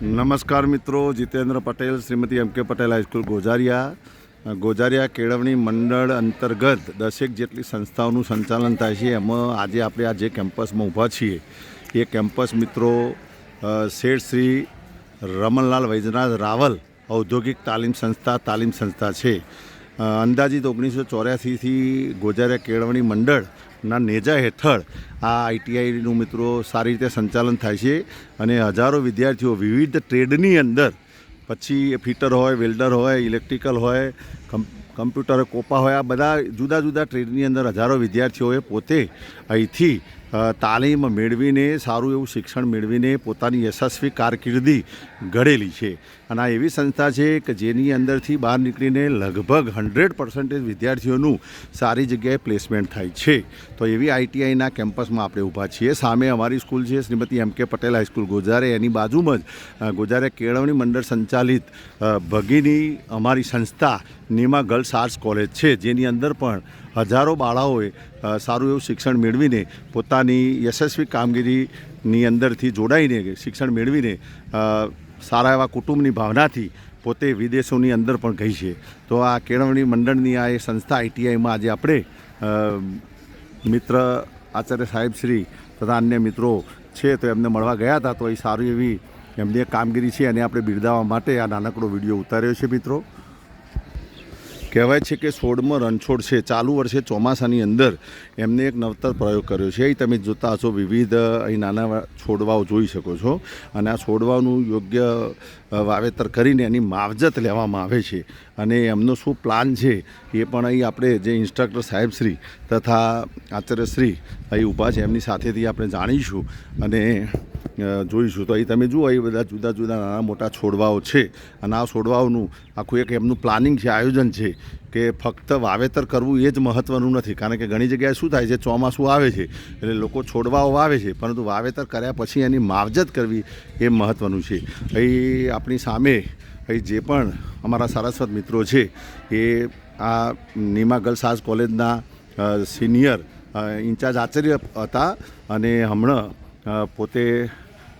નમસ્કાર મિત્રો, જીતેન્દ્ર પટેલ, શ્રીમતી એમ કે પટેલ હાઈસ્કૂલ ગોજારિયા. ગોજારિયા કેળવણી મંડળ અંતર્ગત દસેક જેટલી સંસ્થાઓનું સંચાલન થાય છે. એમાં આજે આપણે આ જે કેમ્પસમાં ઊભા છીએ, એ કેમ્પસ મિત્રો શેઠ શ્રી રમણલાલ વૈજનાથ રાવલ ઔદ્યોગિક તાલીમ સંસ્થા તાલીમ સંસ્થા છે. અંદાજિત ઓગણીસો ચોર્યાસીથી ગોજારિયા કેળવણી મંડળના નેજા હેઠળ આ આઈટીઆઈનું મિત્રો સારી રીતે સંચાલન થાય છે અને હજારો વિદ્યાર્થીઓ વિવિધ ટ્રેડની અંદર પછી ફિટર હોય, વેલ્ડર હોય, ઇલેક્ટ્રિકલ હોય, કમ, કમ્પ્યુટર, કોપા હોય, આ બધા જુદા જુદા ટ્રેડની અંદર હજારો વિદ્યાર્થીઓએ પોતે અહીંથી તાલીમ મેળવીને, સારું એવું શિક્ષણ મેળવીને પોતાની યશસ્વી કારકિર્દી ઘડેલી છે. અને આ એવી સંસ્થા છે કે જેની અંદરથી બહાર નીકળીને લગભગ હંડ્રેડ પર્સન્ટેજ વિદ્યાર્થીઓનું સારી જગ્યાએ પ્લેસમેન્ટ થાય છે. તો એવી આઈટીઆઈના કેમ્પસમાં આપણે ઊભા છીએ. સામે અમારી સ્કૂલ છે શ્રીમતી એમ કે પટેલ હાઈસ્કૂલ ગોજારે. એની બાજુમાં જ ગોજારે કેળવણી મંડળ સંચાલિત ભગીની અમારી સંસ્થા નીમા ગર્લ્સ આર્ટ્સ કોલેજ છે. જેની અંદર પણ હજારો બાળાઓએ સારું એવું શિક્ષણ મેળવીને પોતાની યશસ્વી કામગીરીની અંદરથી જોડાઈને શિક્ષણ મેળવીને સારા એવા કુટુંબની ભાવનાથી પોતે વિદેશોની અંદર પણ ગઈ છે. તો આ કેળવણી મંડળની આ એ સંસ્થા આઈટીઆઈમાં આજે આપણે મિત્ર આચાર્ય સાહેબ શ્રી તથા અન્ય મિત્રો છે તો એમને મળવા ગયા હતા. તો એ સારી એવી એમની એક કામગીરી છે અને આપણે બિરદાવવા માટે આ નાનકડો વીડિયો ઉતાર્યો છે મિત્રો. કહેવાય છે કે છોડમાં રણછોડ છે. ચાલુ વર્ષે ચોમાસાની અંદર એમને એક નવતર પ્રયોગ કર્યો છે. એ તમે જોતા હશો વિવિધ અહીં નાના છોડવાઓ જોઈ શકો છો અને આ છોડવાનું યોગ્ય વાવેતર કરીને એની માવજત લેવામાં આવે છે અને એમનો શું પ્લાન છે એ પણ અહીં આપણે જે ઇન્સ્ટ્રક્ટર સાહેબશ્રી તથા આચાર્યશ્રી અહીં ઊભા છે એમની સાથેથી આપણે જાણીશું અને જોઈશું. તો અહીં તમે જુઓ એ બધા જુદા જુદા નાના મોટા છોડવાઓ છે. અને આ છોડવાઓનું આખું એક એમનું પ્લાનિંગ છે, આયોજન છે કે ફક્ત વાવેતર કરવું એ જ મહત્ત્વનું નથી. કારણ કે ઘણી જગ્યાએ શું થાય છે, ચોમાસું આવે છે, એટલે લોકો છોડવાઓ વાવે છે, પરંતુ વાવેતર કર્યા પછી એની માવજત કરવી એ મહત્ત્વનું છે. અહીં આપણી સામે, અહીં જે પણ અમારા સારસ્વત મિત્રો છે, એ આ નીમા ગર્લ્સ આર્ટ્સ કોલેજના સિનિયર ઇન્ચાર્જ આચાર્ય હતા અને હમણાં પોતે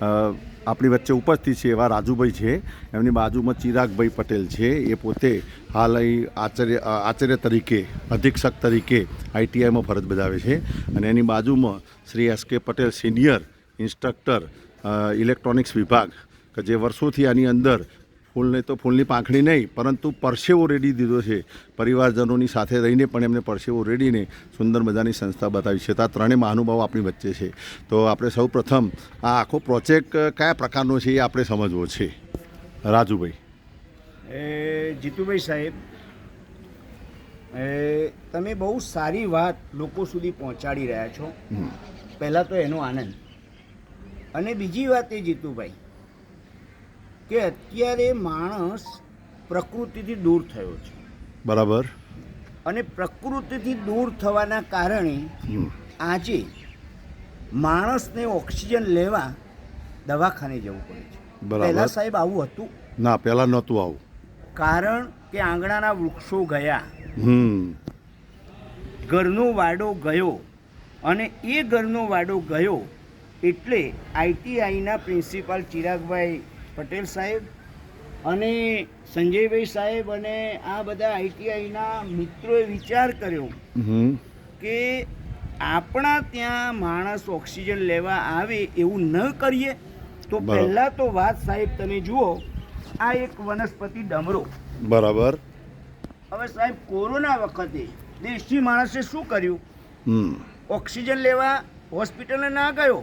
આપણી વચ્ચે ઉપસ્થિત છે એવા રાજુભાઈ છે. એમની બાજુમાં ચિરાગભાઈ પટેલ છે. એ પોતે હાલ અહીં આચાર્ય આચાર્ય તરીકે, અધિક્ષક તરીકે આઈટીઆઈમાં ફરજ બજાવે છે. અને એની બાજુમાં શ્રી એસ કે પટેલ સિનિયર ઇન્સ્ટ્રક્ટર ઇલેક્ટ્રોનિક્સ વિભાગ, કે જે વર્ષોથી આની અંદર ફૂલને તો ફૂલની પાંખડી નહીં પરંતુ પરસેવો રેડી દીધો છે. પરિવારજનોની સાથે રહીને પણ એમને પરસેવો રેડીને સુંદર મજાની સંસ્થા બતાવી છે. તો આ ત્રણેય મહાનુભાવો આપણી વચ્ચે છે. તો આપણે સૌ પ્રથમ આ આખો પ્રોજેક્ટ કયા પ્રકારનો છે એ આપણે સમજવો છે. રાજુભાઈ. એ જીતુભાઈ સાહેબ એ તમે બહુ સારી વાત લોકો સુધી પહોંચાડી રહ્યા છો. પહેલાં તો એનો આનંદ. અને બીજી વાત એ જીતુભાઈ કે અત્યારે માણસ પ્રકૃતિથી દૂર થયો છે. બરાબર. અને પ્રકૃતિથી દૂર થવાના કારણે આજે માણસને ઓક્સિજન લેવા દવાખાને જવું પડે છે. બરાબર. પહેલાં સાહેબ આવું હતું. ના પહેલાં નહોતું આવું. કારણ કે આંગણાના વૃક્ષો ગયા. ઘરનો વાડો ગયો અને એ ઘરનો વાડો ગયો એટલે આઈટીઆઈના પ્રિન્સિપાલ ચિરાગભાઈ પટેલ સાહેબ અને સંજયભાઈ સાહેબ અને આ બધા આઈટીઆઈના મિત્રોએ વિચાર કર્યો કે આપણા ત્યાં માણસ ઓક્સિજન લેવા આવે એવું ન કરીએ તો. પહેલાં તો વાત સાહેબ તમે જુઓ આ એક વનસ્પતિ ડમરો. બરાબર. હવે સાહેબ કોરોના વખતે દેશી માણસે શું કર્યું? ઓક્સિજન લેવા હોસ્પિટલે ના ગયો.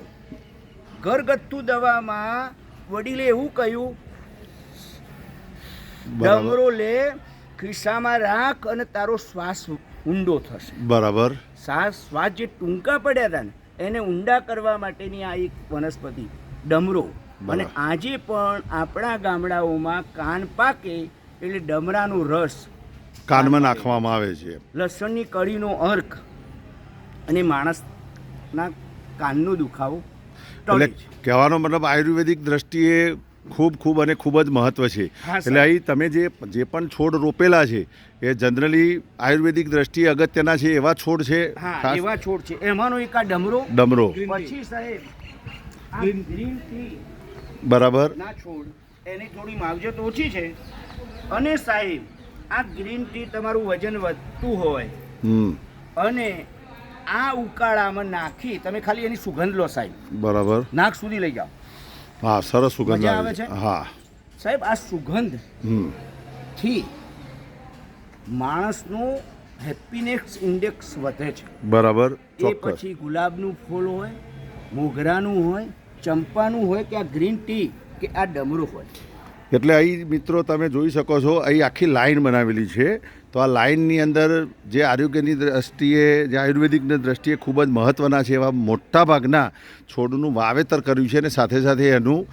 ઘરગથ્થુ દવામાં વડીલે એવું કહ્યું ડમરો લે ખિસ્સામાં રાખ અને તારો શ્વાસ ઊંડો થશે. બરાબર. શ્વાસ શ્વાસ જે ટૂંકા પડ્યા હતા ને એને ઊંડા કરવા માટેની આ એક વનસ્પતિ ડમરો. અને આજે પણ આપણા ગામડાઓમાં કાન પાકે એટલે ડમરાનો રસ કાનમાં નાખવામાં આવે છે. લસણની કઢીનો અર્ક. અને માણસના કાનનો દુખાવો એટલે કહેવાનો મતલબ આયુર્વેદિક દ્રષ્ટિએ ખૂબ ખૂબ અને ખૂબ જ મહત્વ છે. એટલે અહીં તમે જે જે પણ છોડ રોપેલા છે એ જનરલી આયુર્વેદિક દ્રષ્ટિએ અગત્યના છે એવા છોડ છે? એવા છોડ છે. એમાંનો એક આ ડમરો. ડમરો. પછી સાહેબ ગ્રીન ટી. બરાબર. ના છોડ એની થોડી માવજત ઓછી છે. અને સાહેબ આ ગ્રીન ટી તમારું વજન વધતું હોય અને આ ઉકાળામાં નાખી તમે ખાલી એની સુગંધ લો સાહેબ. બરાબર. નાક સુધી લઈ જાઓ. હા સરસ સુગંધ આવે છે? હા. સાહેબ આ સુગંધ હમ. થી માણસનું હેપીનેસ ઇન્ડેક્સ વધે છે. બરાબર એ પછી ગુલાબનું ફૂલ હોય મોગરાનું હોય ચંપાનું હોય કે આ ગ્રીન ટી કે આ ડમરું હોય. એટલે અહીં મિત્રો તમે જોઈ શકો છો અહીં આખી લાઇન બનાવેલી છે. તો આ લાઇનની અંદર જે આરોગ્યની દ્રષ્ટિએ જે આયુર્વેદિકની દ્રષ્ટિએ ખૂબ જ મહત્ત્વના છે એવા મોટા ભાગના છોડનું વાવેતર કર્યું છે અને સાથે સાથે એનું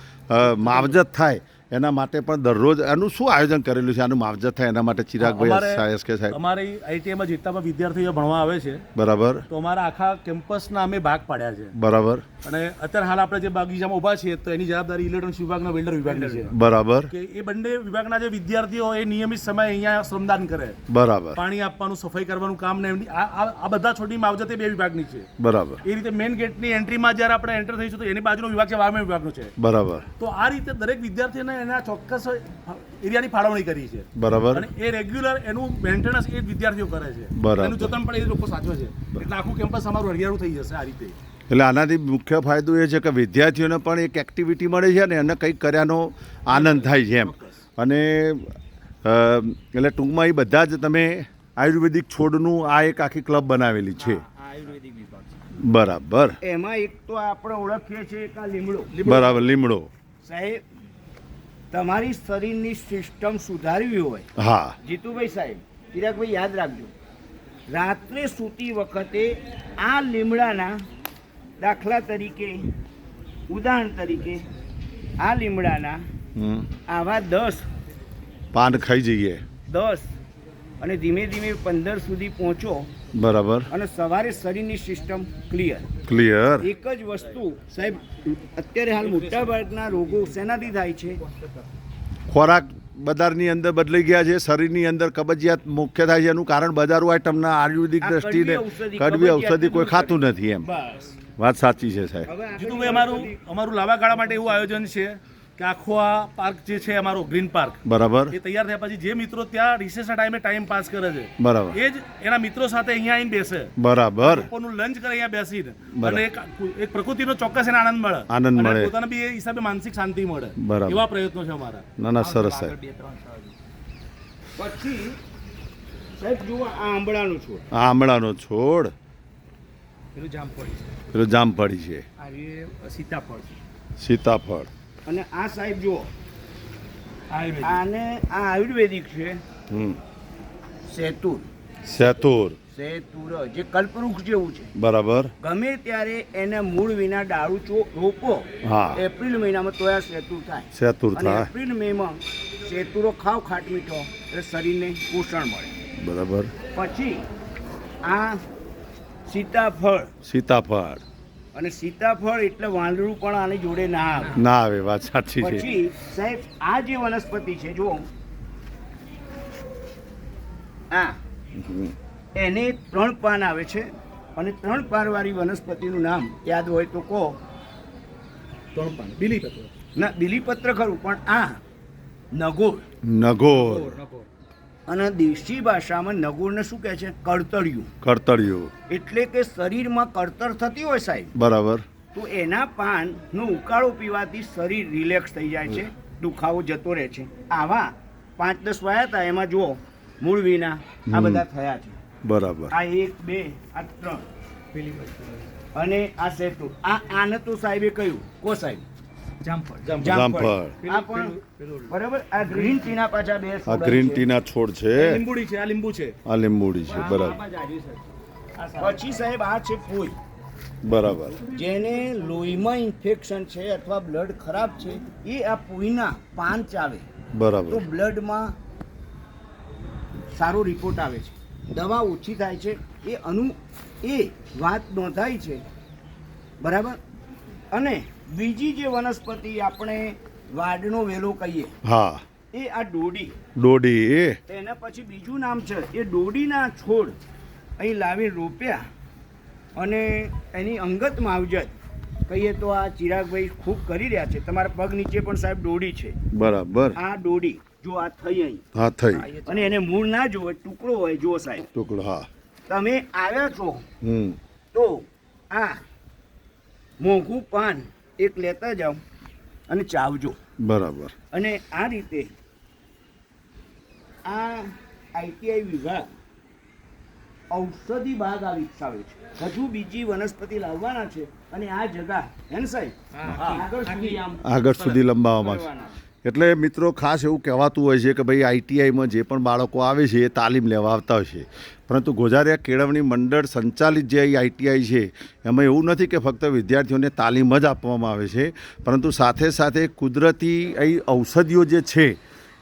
માવજત થાય એના માટે પણ દરરોજ એનું શું આયોજન કરેલું છે? આનું માવજત થાય એના માટે ચિરાગભાઈ સાયસ કે સાહેબ. અમારી આઈટીઆઈમાં જેટલા પણ વિદ્યાર્થીઓ ભણવા આવે છે બરાબર. તો અમારા આખા કેમ્પસના અમે ભાગ પાડ્યા છે. બરાબર. અને અત્યારે હાલ આપણે જે બગીચામાં ઊભા છીએ તો એની જવાબદારી ઇલેક્ટ્રોનિક્સ વિભાગના વેલ્ડર વિભાગની છે. બરાબર. કે એ બંને વિભાગના જે વિદ્યાર્થીઓ એ નિયમિત સમય અહીંયા શ્રમદાન કરે. બરાબર. પાણી આપવાનું સફાઈ કરવાનું કામ ને એમની આ બધા છોડની માવજત એ બે વિભાગની છે. બરાબર. એ રીતે મેઇન ગેટની એન્ટ્રીમાં જ્યારે આપણે એન્ટર થઈશું તો એની બાજુનો વિભાગ છે વારમેન્ટ વિભાગનો છે. બરાબર. તો આ રીતે દરેક વિદ્યાર્થીને એના ચોક્કસ એરિયાની ફાળવણી કરી છે. બરાબર. અને એ રેગ્યુલર એનું મેન્ટેનન્સ એ વિદ્યાર્થીઓ કરે છે. એનું જતન પણ એ લોકો સાચવે છે. એટલે આખું કેમ્પસ અમારું હરિયાળું થઈ જશે આ રીતે. એટલે આનાથી મુખ્ય ફાયદો એ છે કે વિદ્યાર્થીઓને પણ એક એક્ટિવિટી મળે છે અને એને કંઈક કર્યાનો આનંદ થાય છે એમ. અને એટલે ટૂંકમાં એ બધા જ તમે આયુર્વેદિક છોડનું આ એક આખી ક્લબ બનાવેલી છે. આયુર્વેદિક બરાબર. એમાં એક તો આપણે ઓળખીએ છીએ કે આ લીમડો. બરાબર લીમડો. સાહેબ તમારી શરીરની સિસ્ટમ સુધારવી હોય. હા. જીતુભાઈ સાહેબ ચિરાગભાઈ યાદ રાખજો. રાત્રે સૂતી વખતે આ લીમડાના દાખલા તરીકે ઉદાહરણ તરીકે આ લીમડાના. આવા દસ પાન ખાઈ જઈએ. દસ અને ધીમે ધીમે પંદર સુધી પહોંચો બરાબર. અને સવારે શરીરની સિસ્ટમ ક્લિયર ક્લિયર એક જ વસ્તુ સાહેબ અત્યારે હાલ મોટાભાગના રોગો શેનાથી થાય છે? ખોરાક બજારની અંદર બદલાઈ ગયા છે શરીરની અંદર કબજિયાત મુખ્ય થાય છે એનું કારણ બજારો આઈટમના આયુર્વેદિક દ્રષ્ટિને કડવી ઔષધિ, કોઈ ખાતું નથી એમ. બસ. વાત સાચી છે સાહેબ. જીતુભાઈ અમારું અમારું લાંબા ગાળા માટે એવું આયોજન છે કે આખો આ પાર્ક જે છે અમારો ગ્રીન પાર્ક બરાબર. એ તૈયાર થયા પછી જે મિત્રો ત્યાં રિસેસના ટાઈમે ટાઈમ પાસ કરે છે બરાબર. એ જ એના મિત્રો સાથે અહીંયા આવીને બેસે. બરાબર. પોતાનું લંચ કરે અહીંયા બેસીને. બરાબર. અને એક એક પ્રકૃતિનો ચોક્કસ એને આનંદ મળે. આનંદ મળે. પોતાને બી એ હિસાબે માનસિક શાંતિ મળે. બરાબર. એવા પ્રયત્નો છે અમારા. ના ના સરસ સાહેબ. પછી સાહેબ જુઓ આ આંબળાનો છોડ. આ આંબળાનો છોડ. પેલું જામફળી છે. પેલું જામફળી છે. આ સીતાફળ છે. સીતાફળ. અને આ સાહેબ જુઓ. આને આ આયુર્વેદિક છે. હમ. સેતુર. સેતુર. સેતુર જે કલ્પવૃક્ષ જેવું છે. બરાબર. ગમે ત્યારે એને મૂળ વિના ડાળું ચો રોપો હા. એપ્રિલ મહિનામાં તો આ સેતુર થાય. સેતુર અને થાય. એપ્રિલ મેમાં સેતુરો ખાવ ખાટ મીઠો એટલે શરીરને પોષણ મળે. બરાબર. પછી આ સીતાફળ. સીતાફળ. અને સીતાફળ એટલે વાંદરું પણ આની જોડે ના આવે. ના આવે વાત સાચી છે. પછી સાહેબ આ જે વનસ્પતિ છે જુઓ. આ એને ત્રણ પાન આવે છે અને ત્રણ પાનવાળી વનસ્પતિનું નામ યાદ હોય તો કહો. ત્રણ પાન. બીલીપત્ર. ના બિલીપત્ર ખરું પણ આ નગોર નગોર અને દેશી ભાષામાં નગુણને શું કહે છે? કળતળિયું કરતળિયું. એટલે કે શરીરમાં કળતર થતી હોય સાહેબ. બરાબર. તો એના પાનનો ઉકાળો પીવાથી શરીર રિલેક્સ થઈ જાય છે દુખાવો જતો રહે છે. આવા પાંચ દસ વાયા હતા એમાં જુઓ મૂળ વિના આ બધા થયા છે. બરાબર. આ એક બે આ ત્રણ. અને આ સેતુ આ આને તો સાહેબે કહ્યું કો સાહેબ? જામફળ. જામફળ. આ પણ બરાબર આ ગ્રીન ટીના પાછા બે આ ગ્રીન ટીના છોડ છે. લીંબુડી છે આ લીંબુ છે. આ લીંબુડી છે બરાબર. પછી સાહેબ આ છે ફૂલ. બરાબર. જેને લોહીમાં ઇન્ફેક્શન છે અથવા બ્લડ ખરાબ છે એ આ પૂઈના પાન ચાવે. તો બરાબર બ્લડમાં સારો રિપોર્ટ આવે છે. દવા ઓછી થાય છે. એ અનુ એ વાત નોંધાય છે. બરાબર? અને બીજી જે વનસ્પતિ આપણે વાડનો વેલો કહીએ હા. એ આ ડોડી. દોડી એના પછી બીજું નામ છે એ ડોડીના છોડ. અહીં લાવી રોપ્યા અને એની અંગત માવજત કહીએ તો આ ચિરાગભાઈ ખૂબ કરી રહ્યા છે. તમારા પગ નીચે પણ સાહેબ દોડી છે. બરાબર. આ દોડી જો આ થઈ અહીં. હા થઈ. અને એને મૂળ ના જોવે ટુકડો હોય જો સાહેબ. ટુકડો હા. તમે આવ્યા છો હમ. તો આ મોંઘું પાન એક લેતા જાઓ અને ચાવજો. બરાબર. અને આ રીતે આ આઈટીઆઈ વિભાગ ઔષધિ બાગ આ વિકસાવે છે. હજુ બીજી વનસ્પતિ લાવવાના છે અને આ જગા હે ને સાહેબ આગળ સુધી આમ આગળ સુધી લંબાવવામાં. એટલે મિત્રો ખાસ એવું કહેવાતું હોય છે કે ભાઈ આઈટીઆઈમાં જે પણ બાળકો આવે છે એ તાલીમ લેવા આવતા હોય છે. પરંતુ ગોજારિયા કેળવણી મંડળ સંચાલિત જે આઈટીઆઈ છે, એમાં એવું નથી કે ફક્ત વિદ્યાર્થીઓને તાલીમ જ આપવામાં આવે છે, પરંતુ સાથે સાથે કુદરતી અહીં ઔષધિઓ જે છે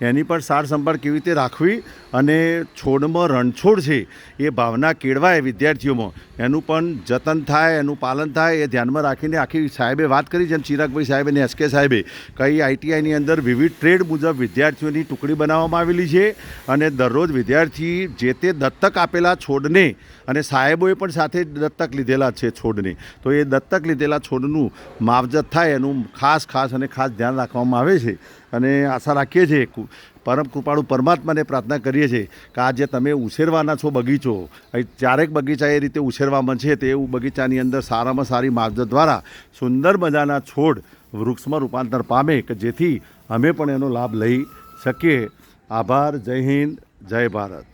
એની પણ સાર સંભાળ કેવી રીતે રાખવી અને છોડમાં રણછોડ છે એ ભાવના કેળવાય વિદ્યાર્થીઓમાં. એનું પણ જતન થાય, એનું પાલન થાય એ ધ્યાનમાં રાખીને આખી સાહેબે વાત કરી, જેમ ચિરાગભાઈ સાહેબે અને એસકે સાહેબે. કઈ આઈટીઆઈની અંદર વિવિધ ટ્રેડ મુજબ વિદ્યાર્થીઓની ટુકડી બનાવવામાં આવેલી છે અને દરરોજ વિદ્યાર્થી જે તે દત્તક આપેલા છોડને અને સાહેબોએ પણ સાથે દત્તક લીધેલા છે છોડને. તો એ દત્તક લીધેલા છોડનું માવજત થાય એનું ખાસ ખાસ અને ખાસ ધ્યાન રાખવામાં આવે છે. અને આશા રાખીએ છીએ પરમ કૃપાળુ પરમાત્માને પ્રાર્થના કરીએ છીએ કે આ જે તમે ઉછેરવાના છો બગીચો. ચારેક બગીચા એ રીતે ઉછેરવામાં છે તે એવું બગીચાની અંદર સારામાં સારી માવજત દ્વારા સુંદર મજાના છોડ વૃક્ષમાં રૂપાંતર પામે કે જેથી અમે પણ એનો લાભ લઈ શકીએ. આભાર, જય હિન્દ, જય ભારત.